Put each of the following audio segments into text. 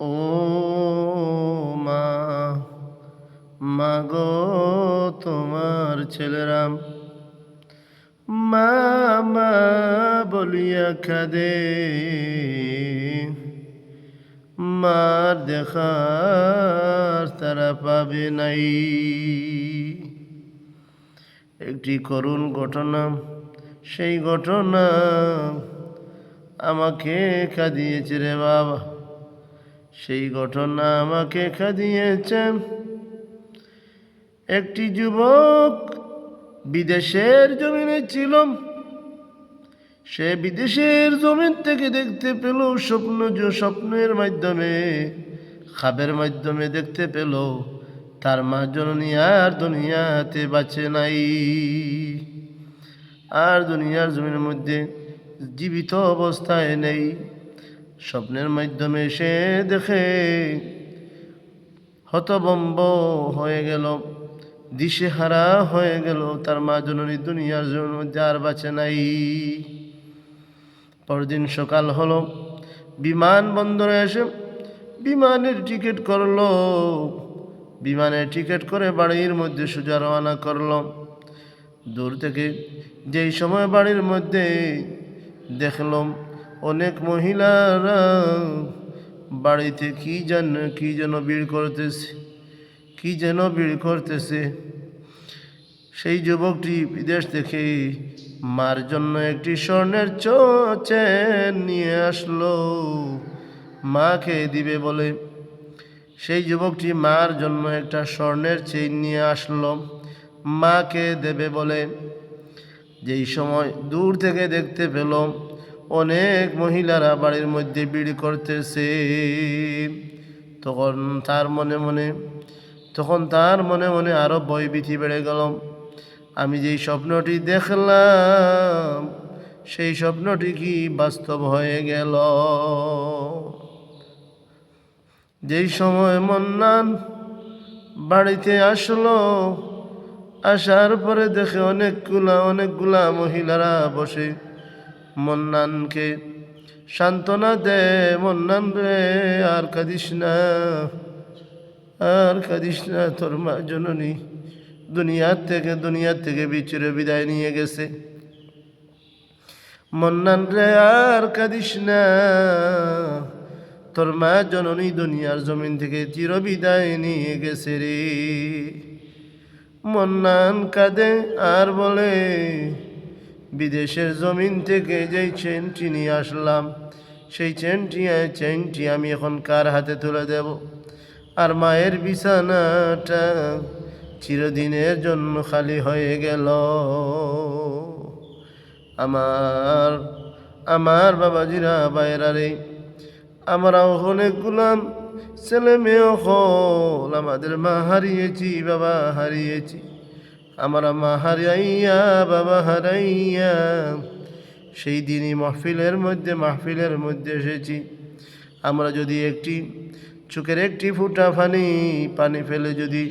ও মা, মাগো তোমার ছেলেরাম। মা মা বলিয়া খাদে। মার দেখার তারা পাবে নাই। একটি করুণ ঘটনা, সেই ঘটনা আমাকে কাঁদিয়েছে রে বাবা। সেই ঘটনা আমাকে কাঁদিয়েছে একটি যুবক বিদেশের জমিনে ছিল। সে বিদেশের জমিন থেকে দেখতে পেল স্বপ্ন যে স্বপ্নের মাধ্যমে, খাবের মাধ্যমে দেখতে পেল, তার মা জননী আর দুনিয়াতে বাঁচে নাই। আর দুনিয়ার জমিনের মধ্যে জীবিত অবস্থায় নেই। স্বপ্নের মাধ্যমে সে দেখে হতবম্ব হয়ে গেল, দিশেহারা হয়ে গেল। তার মা জননী দুনিয়ার জন্য যার বাঁচে নাই। পরদিন সকাল হলো, বিমান বন্দরে এসে বিমানের টিকিট করল। বিমানের টিকিট করে বাড়ির মধ্যে সোজা রওনা করল। দূর থেকে যেই সময় বাড়ির মধ্যে দেখলাম অনেক মহিলারা বাড়িতে কি যেন কি যেন ভিড় করতেছে, কি যেন ভিড় করতেছে। সেই যুবকটি বিদেশ থেকে মার জন্য একটি স্বর্ণের চেন নিয়ে আসলো। মাকে দিবে বলে। সেই যুবকটি মার জন্য একটা স্বর্ণের চেইন নিয়ে আসলো। মাকে দেবে বলে। যেই সময় দূর থেকে দেখতে পেল অনেক মহিলারা বাড়ির মধ্যে ভিড় করতেছে। তখন তার মনে মনে, তখন তার মনে মনে আরও ভয়ভীতি বেড়ে গেল। আমি যেই স্বপ্নটি দেখলাম, সেই স্বপ্নটি কি বাস্তব হয়ে গেল? যেই সময় মন্নান বাড়িতে আসলো, আসার পরে দেখে অনেকগুলা অনেকগুলা মহিলারা বসে মন্নানকে, সান্ত্বনা দে মন্নান রে, আর কাঁদিস না, আর কাঁদিস না, তোর মা জননী দুনিয়ার থেকে দুনিয়ার থেকে বিচুরে বিদায় নিয়ে গেছে। মন্নান রে, আর কাঁদিস না, তোর মা জননী দুনিয়ার জমিন থেকে চির বিদায় নিয়ে গেছে রে। মন্নান কাঁদে আর বলে বিদেশের জমিন থেকে যেই চেনটি নিয়ে আসলাম, সেই চেনটি চেনটি আমি এখন কার হাতে তুলে দেব? আর মায়ের বিছানাটা চিরদিনের জন্য খালি হয়ে গেল। আমার আমার বাবাজিরা বাইরা রে, আমরাও অনেকগুলাম ছেলে মেয়ে হল, আমাদের মা হারিয়েছি, বাবা হারিয়েছি। আমরা মা হারাইয়া, বাবা হারাইয়া। সেই দিনই মাহফিলের মধ্যে মাহফিলের মধ্যে এসেছি। আমরা যদি একটি, চোখের একটি ফুটা পানি পানি ফেলে যদি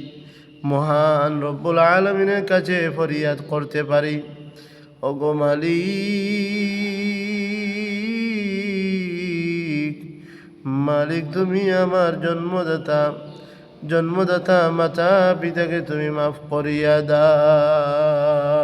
মহান রব্বুল আলমিনের কাছে ফরিয়াদ করতে পারি। ওগো মালিক মালিক তুমি আমার জন্মদাতা। জন্মদাতা মাতা পিতাকে তুমি মাফ করিয়া দাও।